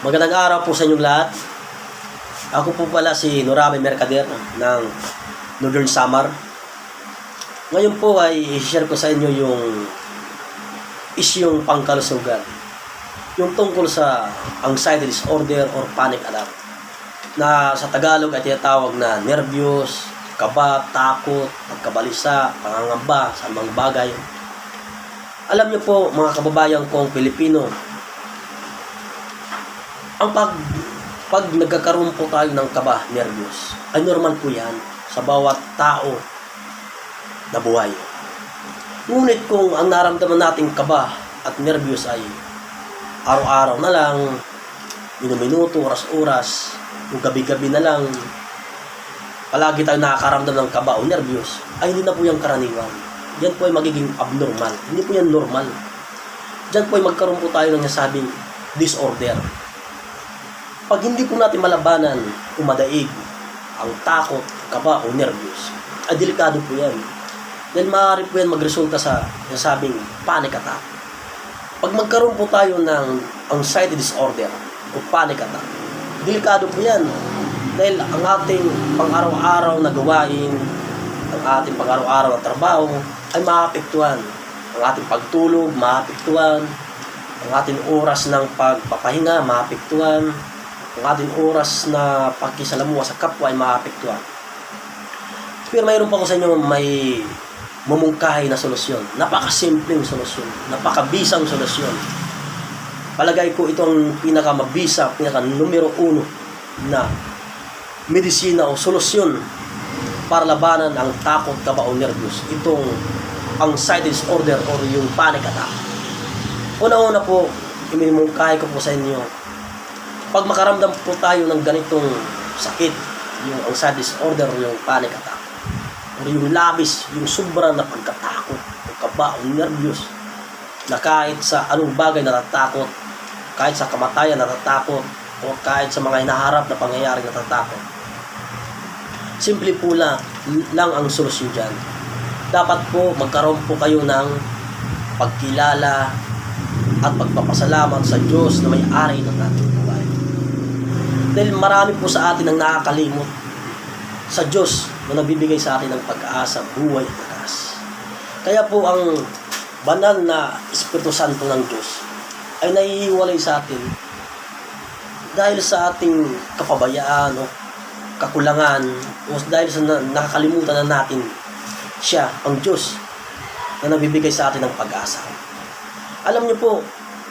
Magandang araw po sa inyong lahat. Ako po pala si Norame Mercader ng Northern Samar. Ngayon po ay i-share ko sa inyo yung isyong pangkalusugan. Yung tungkol sa anxiety disorder or panic attack na sa Tagalog ay tinatawag na nervyos, kaba, takot, pagkabalisa, pangangamba sa mga bagay. Alam niyo po mga kababayan kong Pilipino, ang pag pag nagkakaroon po tayo ng kaba, nervyos, ay normal po yan sa bawat tao na buhay. Ngunit kung ang naramdaman nating kaba at nervyos ay araw-araw na lang, minuminuto, oras-oras, o gabi-gabi na lang, palagi tayo nakakaramdam ng kaba o nervyos, ay hindi na po yung karaniwan. Yan po ay magiging abnormal. Hindi po yan normal. Diyan po ay magkaroon po tayo ng nasabing disorder. Pag hindi po natin malabanan o madaig ang takot, kaba o nervyos, ay delikado po yan. Dahil maaari po yan magresulta sa nasabing panic attack. Pag magkaroon po tayo ng anxiety disorder o panic attack, delikado po yan. Dahil ang ating pang-araw-araw na gawain, ang ating pang-araw-araw na trabaho, ay maapektuhan. Ang ating pagtulog, maapektuhan. Ang ating oras ng pagpapahinga, maapektuhan. Ang ating oras na pakisalamuha sa kapwa ay maapektuhan. Pero mayroon pa ko sa inyo may mumungkahi na solusyon. Napakasimpleng solusyon. Napakabisang solusyon. Palagay ko ito ang pinakamabisa, pinaka numero uno na medisina o solusyon para labanan ang takot, kaba o nervyos. Itong anxiety disorder or yung panic attack. Una-una po, imimungkahi ko po sa inyo, pag makaramdam po tayo ng ganitong sakit, yung anxiety disorder yung panic attack, or yung labis, yung sobra na pagkatakot, o kaba o nervyos, na kahit sa anong bagay natatakot, kahit sa kamatayan natatakot, o kahit sa mga hinaharap na pangyayari natatakot. Simple po lang, lang ang solusyon dyan. Dapat po magkaroon po kayo ng pagkilala at pagpapasalamat sa Diyos na may-ari ng ating buhay. Dahil marami po sa atin ang nakakalimot sa Diyos na nagbibigay sa atin ng pag-asa, buhay at lakas. Kaya po ang banal na Espiritu Santo ng Diyos ay naiiwalay sa atin dahil sa ating kapabayaan o kakulangan o dahil sa na, nakakalimutan na natin siya, ang Diyos, na nabibigay sa atin ng pag-asa. Alam niyo po,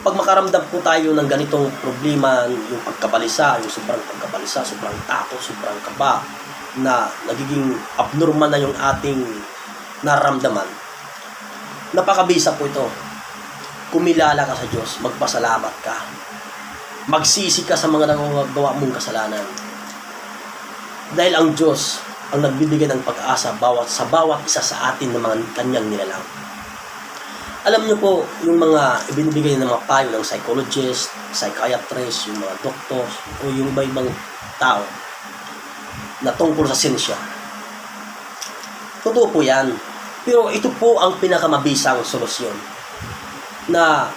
pag makaramdam po tayo ng ganitong problema, yung pagkabalisa, yung sobrang pagkabalisa, sobrang takot, sobrang kaba, na nagiging abnormal na yung ating nararamdaman, napakabisa po ito. Kumilala ka sa Diyos, magpasalamat ka. Magsisi ka sa mga nagagawa mong kasalanan. Dahil ang Diyos ang nagbibigay ng pag-asa bawat sa bawat isa sa atin ng mga kanyang nilalang. Alam niyo po, yung mga ibinibigay ng mga payo ng psychologist, psychiatrist, yung mga doctors, o yung iba-ibang tao na tungkol sa sinsya. Totoo po yan. Pero ito po ang pinakamabisang solusyon na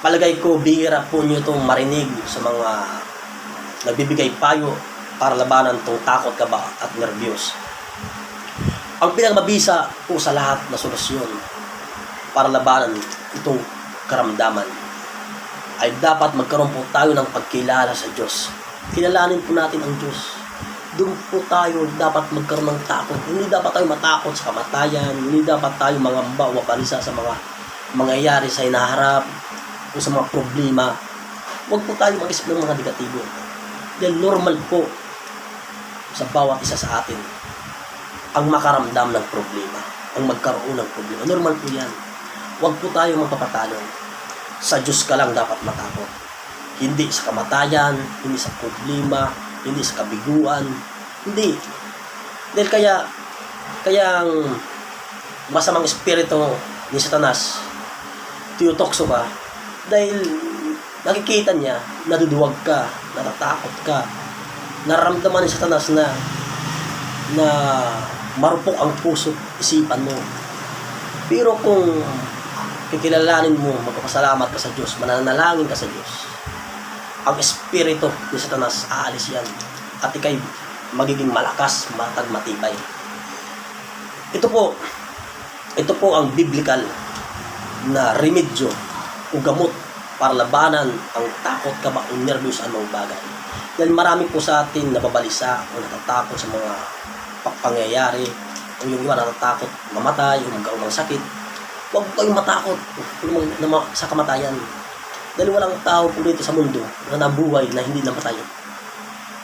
palagay ko bihira po nyo itong marinig sa mga nagbibigay payo para labanan itong takot ka ba at nervyos. Ang pinakamabisa po sa lahat na solusyon para labanan itong karamdaman ay dapat magkaroon po tayo ng pagkilala sa Diyos. Kilalanin po natin ang Diyos. Doon po tayo dapat magkaroon ng takot. Hindi dapat tayo matakot sa kamatayan. Hindi dapat tayo mangamba o mapalisa sa mga mangyayari sa inaharap o sa mga problema. Huwag po tayo mag-isip ng mga negatibo. Dahil normal po sa bawat isa sa atin ang makaramdam ng problema, ang magkaroon ng problema. Normal po yan. Huwag po tayo magpapatalo. Sa Diyos ka lang dapat matakot. Hindi sa kamatayan, hindi sa problema, hindi sa kabiguan. Hindi. Dahil kaya, kaya ang masamang espiritu ni Satanas, tiyutokso ka, dahil nakikita niya, naduduwag ka, natatakot ka, nararamdaman ni Satanas na na marupok ang puso isipan mo. Pero kung kikilalanin mo, magpapasalamat ka sa Diyos, mananalangin ka sa Diyos, ang espiritu ni Satanas, aalis yan. At ikay magiging malakas, matag, matibay. Ito po, ito po ang biblical na remedyo o gamot para labanan ang takot, kaba, o nervyos anong bagay. Dahil marami po sa atin nababalisa o natatakot sa mga pa- pangyayari o yung iba natatakot mamatay o magkaroon ng sakit. Huwag kayong matakot sa kamatayan. Dahil walang tao po dito sa mundo na nabuhay na hindi namatay.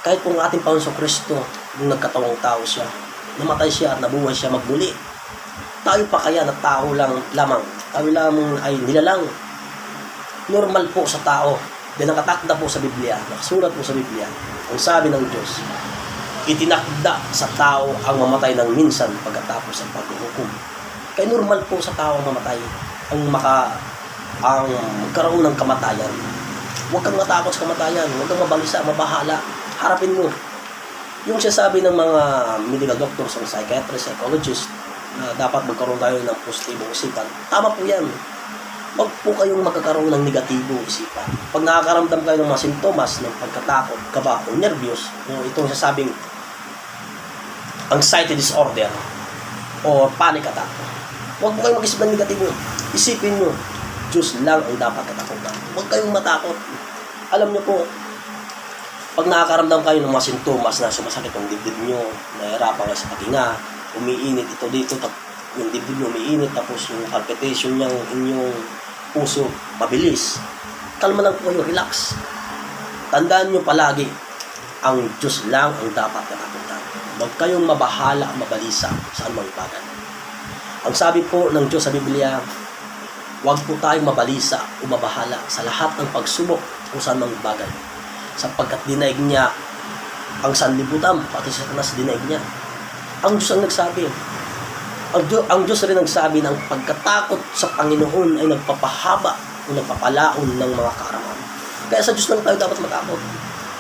Kahit kung ating Panginoon Kristo, nung nagkatawang tao siya, namatay siya at nabuhay siya magmuli. Tayo pa kaya na tao lang lamang. Tayo lamang ay nilalang. Normal po sa tao. Dahil nakatakda po sa Biblia, nakasulat po sa Biblia, ang sabi ng Diyos, itinakda sa tao ang mamatay ng minsan pagkatapos ng paghuhukom. Kaya normal po sa tao mamatay, ang maka ang magkaroon ng kamatayan. Huwag kang matakot sa kamatayan, huwag kang mabalisa, mabahala. Harapin mo. Yung sinasabi ng mga medical doctors, ng psychiatrist, psychologist, na dapat magkaroon tayo ng positibong isipan. Tama po yan. Huwag po kayong magkakaroon ng negatibong isipan. Pag nakakaramdam kayo ng mga sintomas ng pagkatakot, kaba, o nervyos, o itong sasabing anxiety disorder, o panic attack, huwag po kayong mag-isip ng negatibo. Isipin nyo, Diyos lang ang dapat katakutan. Huwag kayong matakot. Alam nyo po, pag nakakaramdam kayo ng mga sintomas na sumasakit ang dibdib nyo, nahihirapan kayo sa paghinga, umiinit ito dito, tap, yung dibdib nyo umiinit, tapos yung palpitation ng inyong puso mabilis. Kalma lang po kayo, relax. Tandaan nyo palagi, ang Diyos lang ang dapat katakutan. Huwag kayong mabahala, mabalisa sa anumang bagay. Ang sabi po ng Diyos sa Biblia, huwag po tayong mabalisa o mabahala sa lahat ng pagsubok kung saan mang bagay. Sapagkat dinaig niya ang sanlibutan, pati sa tanas dinaig niya. Ang Diyos ang nagsabi. Ang, Diyos, ang Diyos rin nagsabi ng pagkatakot sa Panginoon ay nagpapahaba o nagpapalaon ng mga kaarawan. Kaya sa Diyos lang tayo dapat matakot.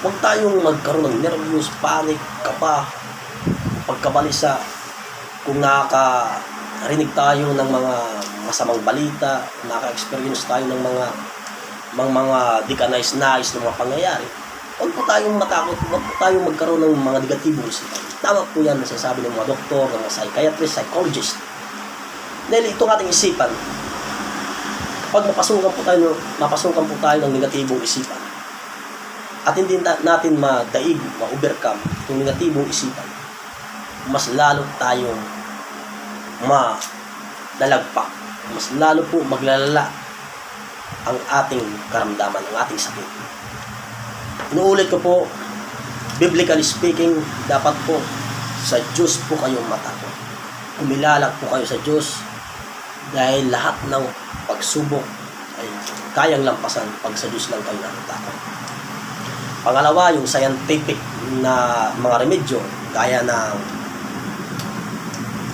Huwag tayong magkaroon ng nervyos, panic, kapa, pagkabalisa. Kung nakakarinig tayo ng mga masamang balita, nakaka-experience tayo ng mga mga, mga di ka nais-nais ng mga pangyayari, huwag po tayong matakot, huwag po tayong magkaroon ng mga negatibong isipan. Tama po yan sinasabi ng mga doktor, ng mga psychiatrist, psychologist. Dahil itong ating isipan, pag mapasukan po tayo, mapasukan po tayo ng negatibong isipan, at hindi na- natin madaig, ma-overcome itong negatibong isipan, mas lalo tayong malalagpak. Mas lalo po maglalala ang ating karamdaman, ang ating sakit. Inuulit ko po, biblically speaking, dapat po sa Diyos po kayong matakot. Kumilalak po kayo sa Diyos dahil lahat ng pagsubok ay kayang lampasan pag sa Diyos lang kayo natatakot. Pangalawa, yung scientific na mga remedyo, gaya ng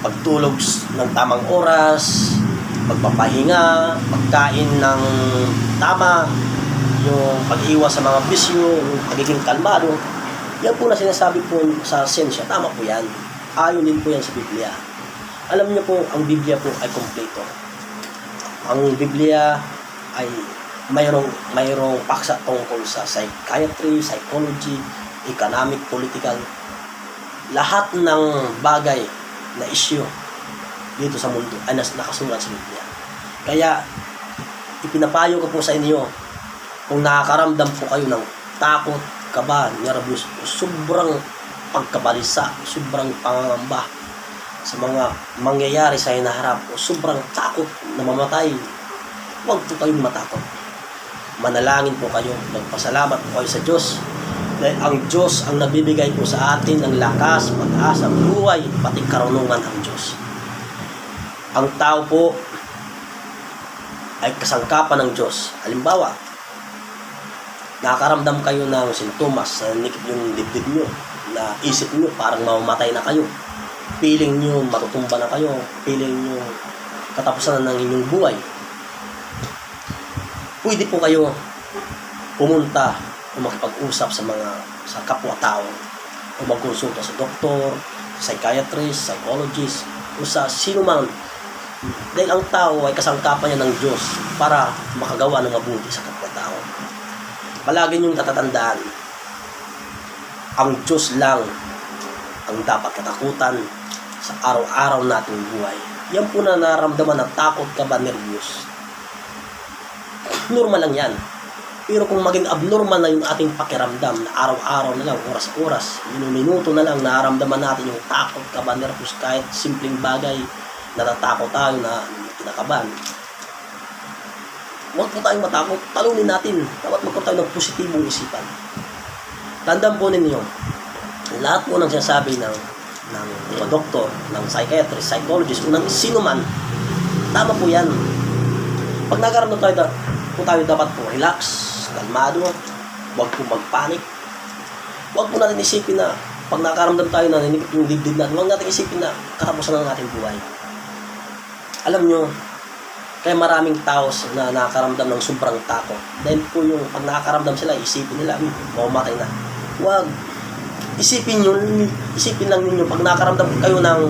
pagtulog ng tamang oras, pagpapahinga, pagkain ng tama, yung pag-iwas sa mga bisyo, yung pagiging kalmado. Yan po na sinasabi po sa siyensya, tama po yan. Ayon din po yan sa Biblia. Alam niyo po, ang Biblia po ay kompleto. Ang Biblia ay mayroong mayroong paksa tungkol sa psychiatry, psychology, economic, political. Lahat ng bagay na issue dito sa mundo ay nas nakasulat sa Biblia. Kaya ipinapayo ko po sa inyo kung nakakaramdam po kayo ng takot, kaba, nervous, sobrang pagkabalisa, sobrang pangangamba sa mga mangyayari sa hinaharap o sobrang takot na mamatay, huwag po kayong matakot. Manalangin po kayo, magpasalamat po kayo sa Diyos. Dahil ang Diyos ang nabibigay po sa atin ng lakas, pag-asa, buhay, pati karunungan ang Diyos. Ang tao po ay kasangkapan ng Diyos. Halimbawa, nakakaramdam kayo ng sintomas sa nikip yung dibdib nyo, na isip nyo parang mamamatay na kayo. Feeling nyo matutumba na kayo, feeling nyo katapusan na ng inyong buhay. Pwede po kayo pumunta o makipag-usap sa mga sa kapwa-tao o magkonsulta sa doktor, psychiatrist, psychologist, o sa sino man. Dahil ang tao ay kasangkapan niya ng Diyos para makagawa ng mabuti sa kapwa-tao. palagi niyong tatatandaan, ang Diyos lang ang dapat katakutan sa araw-araw nating buhay. Yan po na nararamdaman na takot ka ba, nervyos. Normal lang yan. Pero kung maging abnormal na yung ating pakiramdam na araw-araw na lang, oras-oras, minuto na lang, nararamdaman natin yung takot, kaba, nervous, kahit simpleng bagay, natatakot tayo na kinakaban. Huwag po tayong matakot, talunin natin. Dapat magkaroon tayo ng positibong isipan. Tandaan po ninyo, lahat po ng sinasabi ng ng mga doktor, ng psychiatrist, psychologist, kung ng sino man, tama po yan. Pag nagkaroon tayo, po tayo dapat po relax, kalmado, huwag po magpanik. Huwag po natin isipin na pag nakaramdam tayo na naninipit yung dibdib natin, huwag natin isipin na katapusan ng ating buhay. Alam nyo, kaya maraming tao na nakakaramdam ng sobrang takot. Dahil po yung pag nakakaramdam sila, isipin nila, "Hmm, mamamatay na. Huwag. Isipin nyo, isipin lang ninyo, pag nakakaramdam kayo ng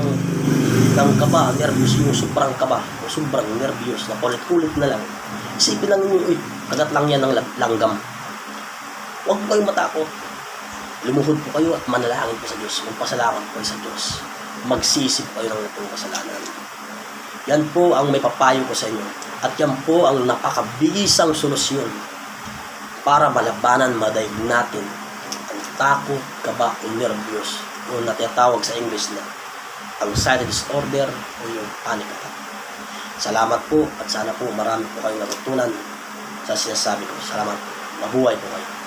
ng kaba, nervous, yung sobrang kaba, sobrang nervyos, na kulit-kulit na lang, isipin lang ninyo, uy, kagat lang yan ng langgam. Huwag po kayong matakot. Lumuhod po kayo at manalangin po sa Diyos. Magpasalamat po sa Diyos. Magsisip kayo ng itong kasalanan. Yan po ang may papayo ko sa inyo. At yan po ang napakabisang solusyon para malabanan, madaig natin ang takot, kaba, o nervyos o natiyatawag sa English na anxiety disorder o yung panic attack. Salamat po at sana po marami po kayong natutunan sa sinasabi ko. Salamat. Mabuhay po kayo.